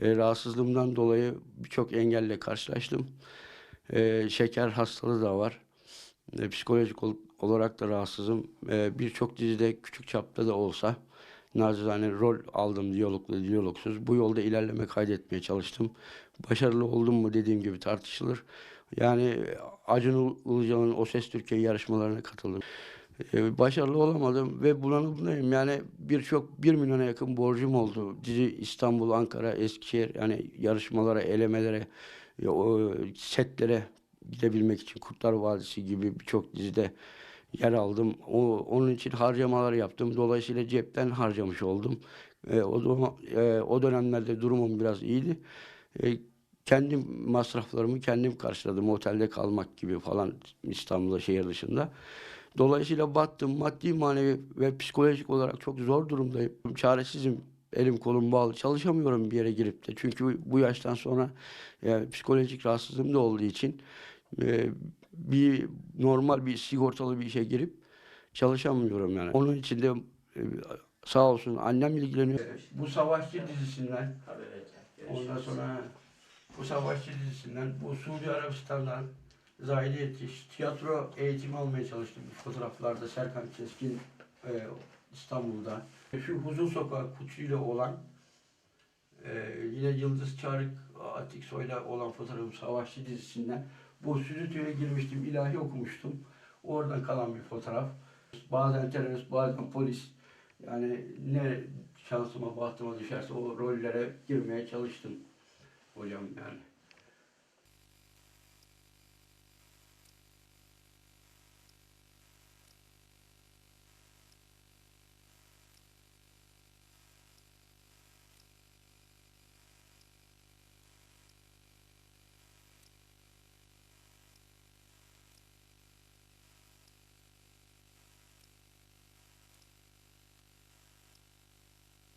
E, rahatsızlığımdan dolayı birçok engelle karşılaştım. E, şeker hastalığı da var. E, psikolojik ol- olarak da rahatsızım. E, Birçok dizide küçük çapta da olsa nacizane rol aldım diyaloglu diyalogsuz. Bu yolda ilerleme kaydetmeye çalıştım. Başarılı oldum mu dediğim gibi tartışılır. Yani Acun Ilıcalı'nın O Ses Türkiye yarışmalarına katıldım. E, başarılı olamadım ve bulanımdayım. Yani birçok bir milyona yakın borcum oldu. Dizi İstanbul, Ankara, Eskişehir yani yarışmalara, elemelere, e, setlere gidebilmek için Kurtlar Vadisi gibi birçok dizide yer aldım. O, onun için harcamalar yaptım. Dolayısıyla cepten harcamış oldum. E, o, e, o dönemlerde durumum biraz iyiydi. E, kendim masraflarımı kendim karşıladım. Otelde kalmak gibi falan İstanbul'da şehir dışında. Dolayısıyla battım. Maddi, manevi ve psikolojik olarak çok zor durumdayım. Çaresizim. Elim kolum bağlı. Çalışamıyorum bir yere girip de. Çünkü bu yaştan sonra yani psikolojik rahatsızlığım da olduğu için e, bir normal bir sigortalı bir işe girip çalışamıyorum yani. Onun için de e, sağ olsun annem ilgileniyor. Bu Savaşçı dizisinden Ondan sonra bu savaşçı dizisinden, bu Suudi Arabistan'dan Zahide Yetiş, tiyatro eğitimi almaya çalıştım. Fotoğraflarda Serkan Keskin e, İstanbul'da. Şu Huzur Sokağı kutuyla olan e, yine Yıldız Çarık Atik Soy'la olan fotoğrafım Savaşçı dizisinden. Bu Süzütü'ye girmiştim, ilahi okumuştum. Oradan kalan bir fotoğraf. Bazen terörist, bazen polis. Yani ne şansıma, bahtıma düşerse o rollere girmeye çalıştım hocam yani.